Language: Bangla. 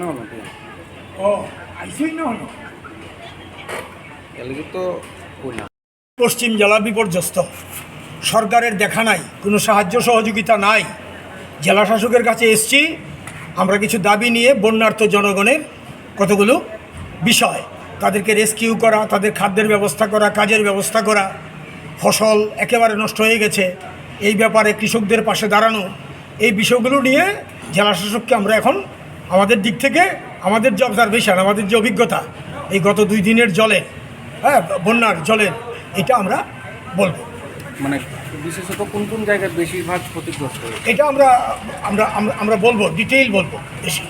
না ও না হলো। তো পশ্চিম জেলা বিপর্যস্ত। সরকারের দেখা নাই কোনো সাহায্য সহযোগিতা নাই। জেলা শাসকের কাছে এসছি আমরা কিছু দাবি নিয়ে বন্যার্থ জনগণের কতগুলো বিষয় তাদেরকে রেস্কিউ করা তাদের খাদ্যের ব্যবস্থা করা কাজের ব্যবস্থা করা। ফসল একেবারে নষ্ট হয়ে গেছে। এই ব্যাপারে কৃষকদের পাশে দাঁড়ানো। এই বিষয়গুলো নিয়ে জেলা শাসককে আমরা এখন আমাদের দিক থেকে আমাদের যে অবজারভেশন আমাদের যে অভিজ্ঞতা এই গত দুই দিনের জলে হ্যাঁ বন্যার জলের এটা আমরা বলব। মানে বিশেষত কোন কোন জায়গায় বেশিরভাগ ক্ষতিগ্রস্ত এটা আমরা আমরা আমরা- বলব ডিটেইল বলব বেশি।